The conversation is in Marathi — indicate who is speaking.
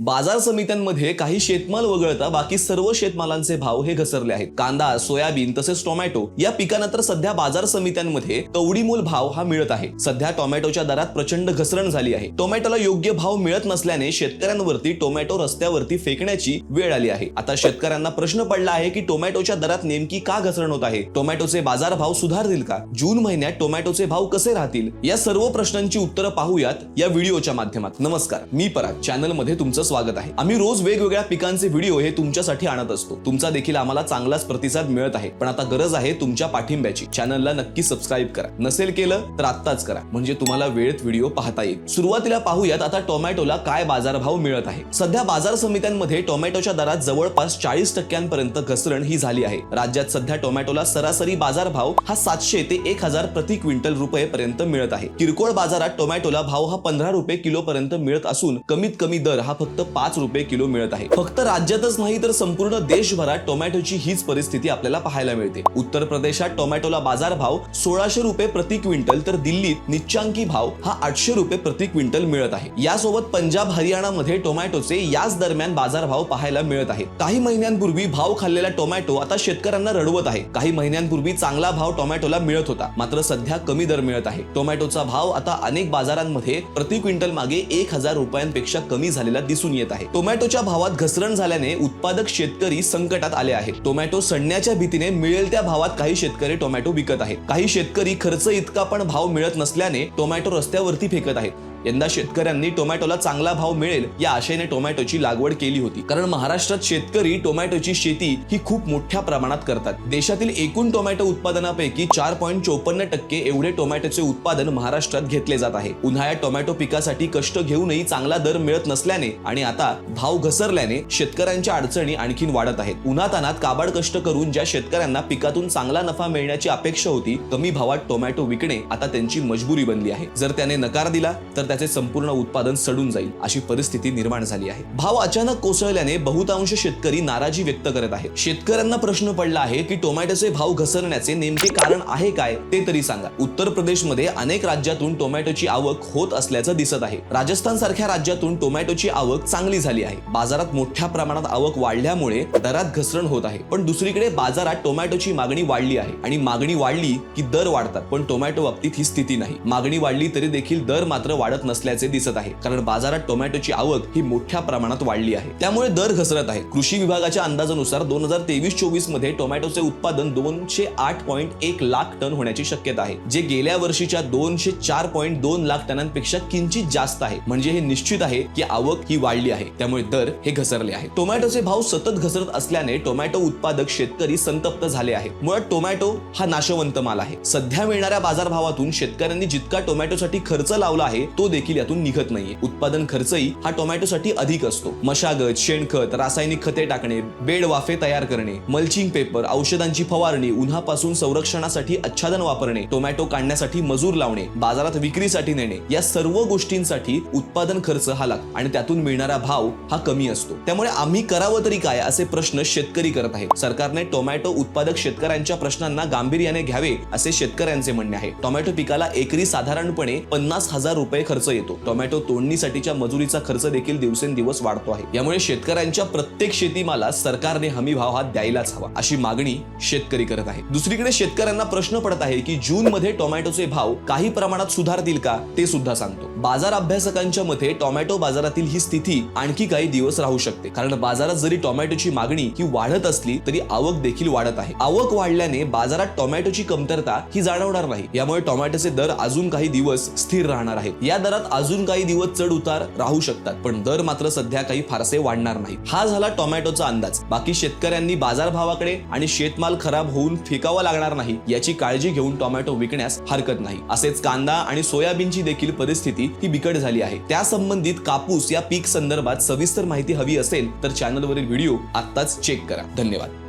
Speaker 1: बाजार समित्यांमध्ये काही शेतमाल वगळता बाकी सर्व शेतमालांचे भाव हे घसरले आहेत. कांदा सोयाबीन तसेच टोमॅटो या पिकांना तर सध्या बाजार समित्यांमध्ये कवडीमोल भाव हा मिळत आहे. सध्या टोमॅटोच्या दरात प्रचंड घसरण झाली आहे. टोमॅटोला योग्य भाव मिळत नसल्याने शेतकऱ्यांवरती टोमॅटो रस्त्यावरती फेकण्याची वेळ आली आहे. आता शेतकऱ्यांना प्रश्न पडला आहे की टोमॅटोच्या दरात नेमकी का घसरण होत आहे? टोमॅटोचे बाजार भाव सुधारतील का? जून महिन्यात टोमॅटोचे भाव कसे राहतील? या सर्व प्रश्नांची उत्तरं पाहूयात या व्हिडिओच्या माध्यमात. नमस्कार. मी पराग. चॅनलमध्ये तुमचं स्वागत आहे. आम्ही रोज वेगवेगळ्या पिकांचे व्हिडिओ हे तुमच्यासाठी आणत असतो. तुमचा देखील आम्हाला चांगलाच प्रतिसाद मिळत आहे. पण आता गरज आहे तुमच्या पाठिंब्याची. चॅनलला नक्की सबस्क्राईब करा. नसेल केलं तर आत्ताच करा. म्हणजे तुम्हाला वेळेत व्हिडिओ पाहता येईल. सुरुवातीला पाहूयात आता टोमॅटोला काय बाजारभाव मिळत आहे. सध्या बाजार समित्यांमध्ये टोमॅटोच्या दरात जवळपास चाळीस टक्क्यांपर्यंत घसरण ही झाली आहे. राज्यात सध्या टोमॅटोला सरासरी बाजारभाव हा सातशे ते एक हजार प्रति क्विंटल रुपये पर्यंत मिळत आहे. किरकोळ बाजारात टोमॅटोला भाव हा पंधरा रुपये किलो पर्यंत मिळत असून कमीत कमी दर हा फक्त पाच रुपये किलो मिळत आहे. फक्त राज्यातच नाही तर संपूर्ण देशभरात टोमॅटोची हीच परिस्थिती आपल्याला पाहायला मिळते. उत्तर प्रदेशात टोमॅटोला बाजारभाव सोळाशे रुपये प्रति क्विंटल तर दिल्लीत निच्चांकी भाव हा आठशे रुपये प्रति क्विंटल मिळत आहे. यासोबत पंजाब हरियाणामध्ये टोमॅटोचे याच दरम्यान बाजारभाव पाहायला मिळत आहे. काही महिन्यांपूर्वी भाव खाल्लेला टोमॅटो आता शेतकऱ्यांना रडवत आहे. काही महिन्यांपूर्वी चांगला भाव टोमॅटोला मिळत होता मात्र सध्या कमी दर मिळत आहे. टोमॅटोचा भाव आता अनेक बाजारांमध्ये प्रति क्विंटल मागे एक हजार रुपयांपेक्षा कमी झालेला दिसून येत आहे. टोमॅटोच्या भावात घसरण झाल्याने उत्पादक शेतकरी संकटात आले आहेत. टोमॅटो सडण्याच्या भीतीने मिळेल त्या भावात काही शेतकरी टोमॅटो विकत आहेत. काही शेतकरी खर्च इतका पण भाव मिळत नसल्याने टोमॅटो रस्त्यावरती फेकत आहेत. यंदा शेतकऱ्यांनी टोमॅटोला चांगला भाव मिळेल या आशेने टोमॅटोची लागवड केली होती. कारण महाराष्ट्रात शेतकरी टोमॅटोची शेती ही खूप मोठ्या प्रमाणात करतात. देशातील एकूण टोमॅटो उत्पादनापैकी चार पॉईंट चोपन्न टक्के एवढे टोमॅटोचे उत्पादन महाराष्ट्रात घेतले जात आहे. उन्हाळ्यात टोमॅटो पिकासाठी कष्ट घेऊनही चांगला दर मिळत नसल्याने आणि आता भाव घसरल्याने शेतकऱ्यांच्या अडचणी आणखीन वाढत आहेत. उन्हातानात काबाड कष्ट करून ज्या शेतकऱ्यांना पिकातून चांगला नफा मिळण्याची अपेक्षा होती कमी भावात टोमॅटो विकणे आता त्यांची मजबुरी बनली आहे. जर त्याने नकार दिला तर त्या त्याचे संपूर्ण उत्पादन सडून जाईल अशी परिस्थिती निर्माण झाली आहे. भाव अचानक कोसळल्याने बहुतांश शेतकरी नाराजी व्यक्त करत आहेत. शेतकऱ्यांना प्रश्न पडला आहे की टोमॅटोचे भाव घसरण्याचे नेमके कारण आहे काय ते तरी सांगा. उत्तर प्रदेशमध्ये अनेक राज्यातून टोमॅटोची आवक होत असल्याचं दिसत आहे. राजस्थान सारख्या राज्यातून टोमॅटोची आवक चांगली झाली आहे. बाजारात मोठ्या प्रमाणात आवक वाढल्यामुळे दरात घसरण होत आहे. पण दुसरीकडे बाजारात टोमॅटोची मागणी वाढली आहे आणि मागणी वाढली की दर वाढतात. पण टोमॅटो बाबतीत ही स्थिती नाही. मागणी वाढली तरी देखील दर मात्र वाढत नसल्याचे दिसत आहे. कारण बाजारात टोमॅटोची आवक ही मोठ्या प्रमाणात वाढली आहे. त्यामुळे दर घसरत आहे. कृषी विभागाच्या अंदाजानुसार दोन हजार तेवीस चोवीसमध्ये टोमॅटोचे उत्पादन दोनशे आठ पॉईंट एक लाख टन होण्याची शक्यता आहे. जे गेल्या वर्षीच्या दोनशे चार पॉईंट दोन लाख टनांपेक्षा किंचित जास्त आहे. म्हणजे हे निश्चित आहे की आवक ही वाढली आहे. त्यामुळे दर हे घसरले आहे. टोमॅटोचे भाव सतत घसरत असल्याने टोमॅटो उत्पादक शेतकरी संतप्त झाले आहेत मुळात टोमॅटो हा नाशवंत माल आहे. सध्या मिळणाऱ्या बाजारभावातून शेतकऱ्यांनी जितका टोमॅटोसाठी खर्च लावला आहे तो देखील यातून निघत नाहीये. उत्पादन खर्चही हा टोमॅटोसाठी अधिक असतो. मशागत शेणखत रासायनिक खते टाकणे बेड वाफे तयार करणे मल्चिंग पेपर औषधांची फवारणी उन्हापासून संरक्षणासाठी आच्छादन वापरणे टोमॅटो काढण्यासाठी मजूर लावणे बाजारात विक्रीसाठी नेणे या सर्व गोष्टींसाठी उत्पादन खर्च हा लागतो आणि त्यातून मिळणारा भाव हा कमी असतो. त्यामुळे आम्ही करावं तरी काय असे प्रश्न शेतकरी करत आहेत. सरकारने टोमॅटो उत्पादक शेतकऱ्यांच्या प्रश्नांना गांभीर्याने घ्यावे असे शेतकऱ्यांचे म्हणणे आहे. टोमॅटो पिकाला एकरी साधारणपणे पन्नास हजार रुपये खर्च खर्च येतो. टोमॅटो तोडणीसाठीच्या मजुरीचा खर्च देखील दिवसेंदिवस वाढतो आहे. यामुळे शेतकऱ्यांच्या प्रत्येक शेतीमाला सरकारने हमी भाव हा द्यायलाच हवा अशी मागणी शेतकरी करत आहे दुसरीकडे शेतकऱ्यांना प्रश्न पडत आहे की जून मध्ये टोमॅटोचे भाव काही प्रमाणात सुधारतील का ते सुद्धा सांगतो. बाजार अभ्यासकांच्या मते टोमॅटो बाजारातील ही स्थिती आणखी काही दिवस राहू शकते. कारण बाजारात जरी टोमॅटोची मागणी ही वाढत असली तरी आवक देखील वाढत आहे. आवक वाढल्याने बाजारात टोमॅटोची कमतरता ही जाणवणार नाही. यामुळे टोमॅटोचे दर अजून काही दिवस स्थिर राहणार आहेत. या दरात अजून काही दिवस चढ उतार राहू शकतात पण दर मात्र सध्या काही फारसे वाढणार नाही. हा झाला टोमॅटोचा अंदाज. बाकी शेतकऱ्यांनी बाजारभावाकडे आणि शेतमाल खराब होऊन फेकावा लागणार नाही याची काळजी घेऊन टोमॅटो विकण्यास हरकत नाही. असेच कांदा आणि सोयाबीनची देखील परिस्थिती ही बिकट झाली आहे. त्या संबंधित कापूस या पीक संदर्भात सविस्तर माहिती हवी असेल तर चॅनलवरील व्हिडिओ आत्ताच चेक करा. धन्यवाद.